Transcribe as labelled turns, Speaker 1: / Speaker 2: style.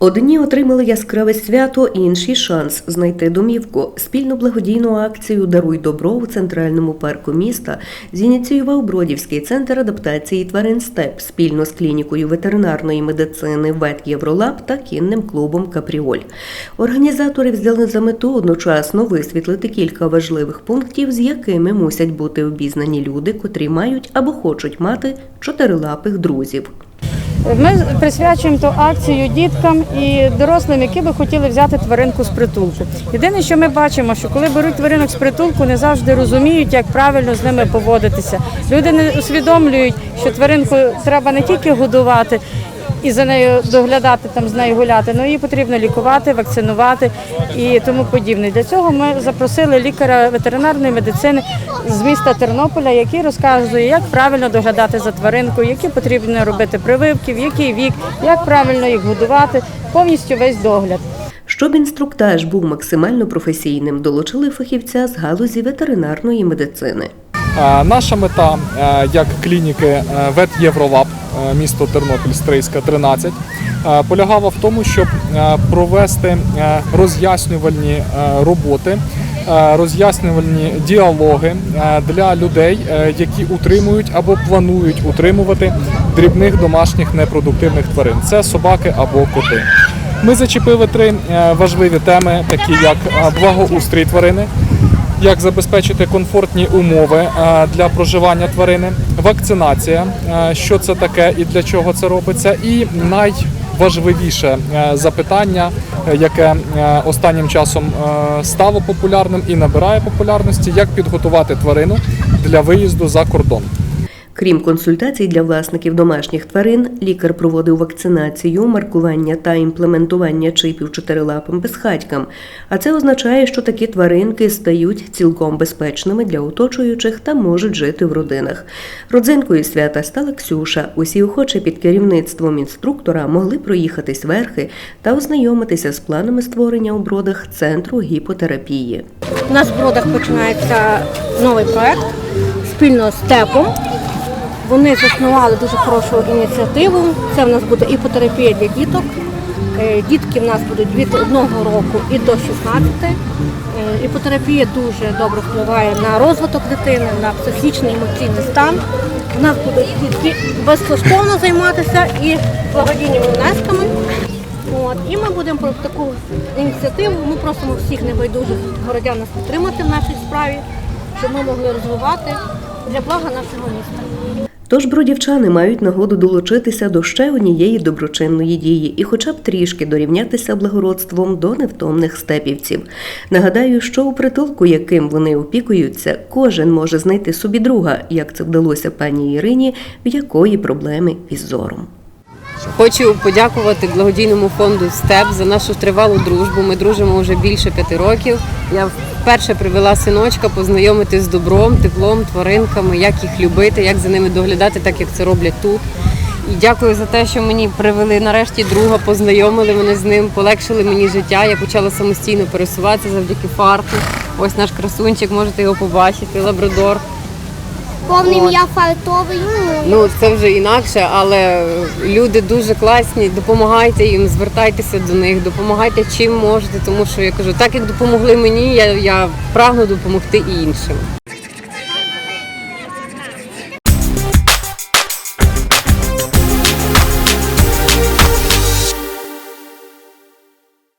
Speaker 1: Одні отримали яскраве свято, інші шанс знайти домівку. Спільну благодійну акцію Даруй добро у центральному парку міста зініціював Бродівський центр адаптації тварин СТЕП спільно з клінікою ветеринарної медицини ВЕТ Євролаб та кінним клубом Капріоль. Організатори взяли за мету одночасно висвітлити кілька важливих пунктів, з якими мусять бути обізнані люди, котрі мають або хочуть мати чотирилапих друзів.
Speaker 2: Ми присвячуємо ту акцію діткам і дорослим, які би хотіли взяти тваринку з притулку. Єдине, що ми бачимо, що коли беруть тваринок з притулку, не завжди розуміють, як правильно з ними поводитися. Люди не усвідомлюють, що тваринку треба не тільки годувати. І за нею доглядати там з нею гуляти, але її потрібно лікувати, вакцинувати і тому подібне. Для цього ми запросили лікаря ветеринарної медицини з міста Тернополя, який розказує, як правильно доглядати за тваринкою, які потрібно робити прививки, в який вік, як правильно їх годувати, повністю весь догляд.
Speaker 1: Щоб інструктаж був максимально професійним, долучили фахівця з галузі ветеринарної медицини.
Speaker 3: Е, Наша мета е, як клініки е, ВЕТ Євролаб, місто Тернопіль, Стрийська, 13, е, полягала в тому, щоб е, провести е, роз'яснювальні е, роботи, е, роз'яснювальні діалоги е, для людей, е, які утримують або планують утримувати дрібних домашніх непродуктивних тварин. Це собаки або коти. Ми зачепили три е, важливі теми, такі як е, благоустрій тварини, як забезпечити комфортні умови е, для проживання тварини, вакцинація, е, що це таке і для чого це робиться, і найважливіше е, запитання, яке останнім часом стало популярним і набирає популярності, як підготувати тварину для виїзду за кордон.
Speaker 1: Крім консультацій для власників домашніх тварин, лікар проводив вакцинацію, маркування та імплементування чипів чотирилапим безхатькам. А це означає, що такі тваринки стають цілком безпечними для оточуючих та можуть жити в родинах. Родзинкою свята стала Ксюша. Усі охочі під керівництвом інструктора могли проїхатись верхи та ознайомитися з планами створення у бродах центру гіпотерапії.
Speaker 4: У нас в Бродах починається новий проект спільно з ТЕПом. Вони заснували дуже хорошу ініціативу. Це в нас буде іпотерапія для діток. Е, Дітки в нас будуть від одного року і до 16. Е, Іпотерапія дуже добре впливає на розвиток дитини, на психічний емоційний стан. У нас будуть дітки безкоштовно займатися і благодійними внесками. От, і ми будемо про таку ініціативу. Ми просимо всіх небайдужих городян нас підтримати в нашій справі, щоб ми могли розвивати для блага нашого міста.
Speaker 1: Тож бродівчани мають нагоду долучитися до ще однієї доброчинної дії і хоча б трішки дорівнятися благородством до невтомних степівців. Нагадаю, що у притулку, яким вони опікуються, кожен може знайти собі друга, як це вдалося пані Ірині, в якої проблеми із зором.
Speaker 5: Хочу подякувати благодійному фонду СТЕП за нашу тривалу дружбу. Ми дружимо вже більше п'яти років. Я вперше привела синочка познайомити з добром, теплом, тваринками, як їх любити, як за ними доглядати, так як це роблять тут. І дякую за те, що мені привели нарешті друга, познайомили мене з ним, полегшили мені життя. Я почала самостійно пересуватися завдяки фарту. Ось наш красунчик, можете його побачити, лабрадор.
Speaker 6: Повне ім'я фартовий.
Speaker 5: Ну це вже інакше, але люди дуже класні. Допомагайте їм, звертайтеся до них, допомагайте чим можете, тому що я кажу, так як допомогли мені, я, я прагну допомогти і іншим.